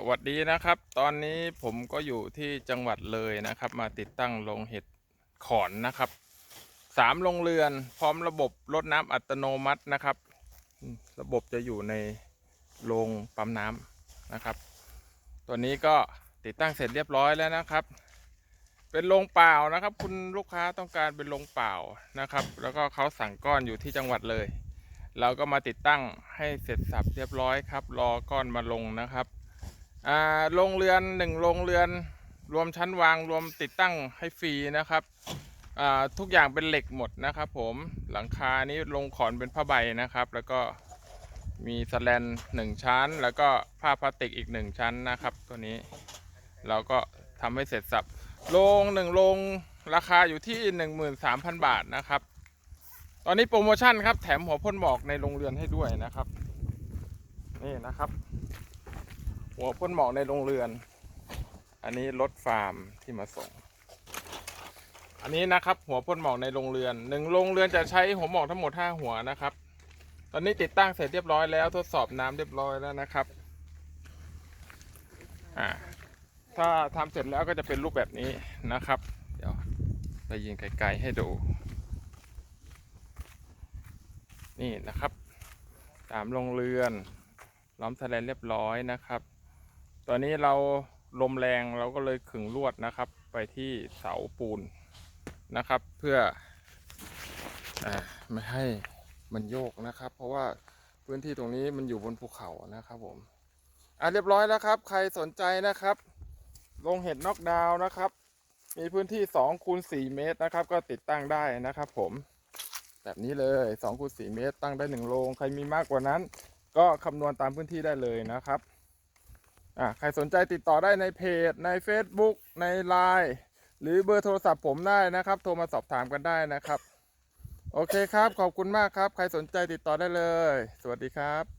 สวัสดีนะครับ ตอนนี้ผมก็อยู่ที่จังหวัดเลยนะครับ มาติดตั้งโรงเห็ดขอนนะครับสามโรงเรือน พร้อมระบบรดน้ำอัตโนมัตินะครับ ระบบจะอยู่ในโรงปั๊มน้ำนะครับ ตัวนี้ก็ติดตั้งเสร็จเรียบร้อยแล้วนะครับ เป็นโรงเปล่านะครับ คุณลูกค้าต้องการเป็นโรงเปล่านะครับ แล้วก็เขาสั่งก้อนอยู่ที่จังหวัดเลยเราก็มาติดตั้งให้เสร็จสับเรียบร้อยครับ รอก้อนมาลงนะครับ โรงเรือนหนึ่งโรงเรือน รวมชั้นวางรวมติดตั้งให้ฟรีนะครับทุกอย่างเป็นเหล็กหมดนะครับผมหลังคานี้ลงขอนเป็นผ้าใบนะครับ แล้วก็มีสแลนหนึ่งชั้น แล้วก็ผ้าพลาสติกอีกหนึ่งชั้นนะครับ ตัวนี้เราก็ทำให้เสร็จสับโรงหนึ่งโรงราคาอยู่ที่ 13,000 บาทนะครับ ตอนนี้โปรโมชั่นครับแถมหัวพ่นหมอกในโรงเรือนให้ด้วยนะครับ นี่นะครับ หัวพ่นหมอกในโรงเรือน อันนี้รถฟาร์มที่มาส่ง อันนี้นะครับ หัวพ่นหมอกในโรงเรือนหนึ่งโรงเรือนจะใช้หัวหมอกทั้งหมดห้าหัวนะครับ ตอนนี้ติดตั้งเสร็จเรียบร้อยแล้ว ทดสอบน้ำเรียบร้อยแล้วนะครับอ่าถ้าทำเสร็จแล้วก็จะเป็นรูปแบบนี้นะครับ เดี๋ยวไปยิงไกลๆให้ดู นี่นะครับสามโรงเรือนล้อมแสลนเรียบร้อยนะครับ ตอนนี้เราลมแรงเราก็เลยขึงลวดนะครับ ไปที่เสาปูนนะครับ เพื่ออไม่ให้มันโยกนะครับ เพราะว่าพื้นที่ตรงนี้มันอยู่บนภูเขานะครับผมอะเรียบร้อยแล้วครับ ใครสนใจนะครับ ลงเห็ดนอกดาวนะครับ มีพื้นที่2คูณ4เมตรนะครับ ก็ติดตั้งได้นะครับผม แบบนี้เลย2คูณ4เมตร ตั้งได้1โรงใครมีมากกว่านั้น ก็คำนวณตามพื้นที่ได้เลยนะครับ อ่าใครสนใจติดต่อได้ในเพจ ใน Facebook ใน Line หรือเบอร์โทรศัพท์ผมได้นะครับ โทรมาสอบถามกันได้นะครับ โอเคครับ ขอบคุณมากครับ ใครสนใจติดต่อได้เลย สวัสดีครับ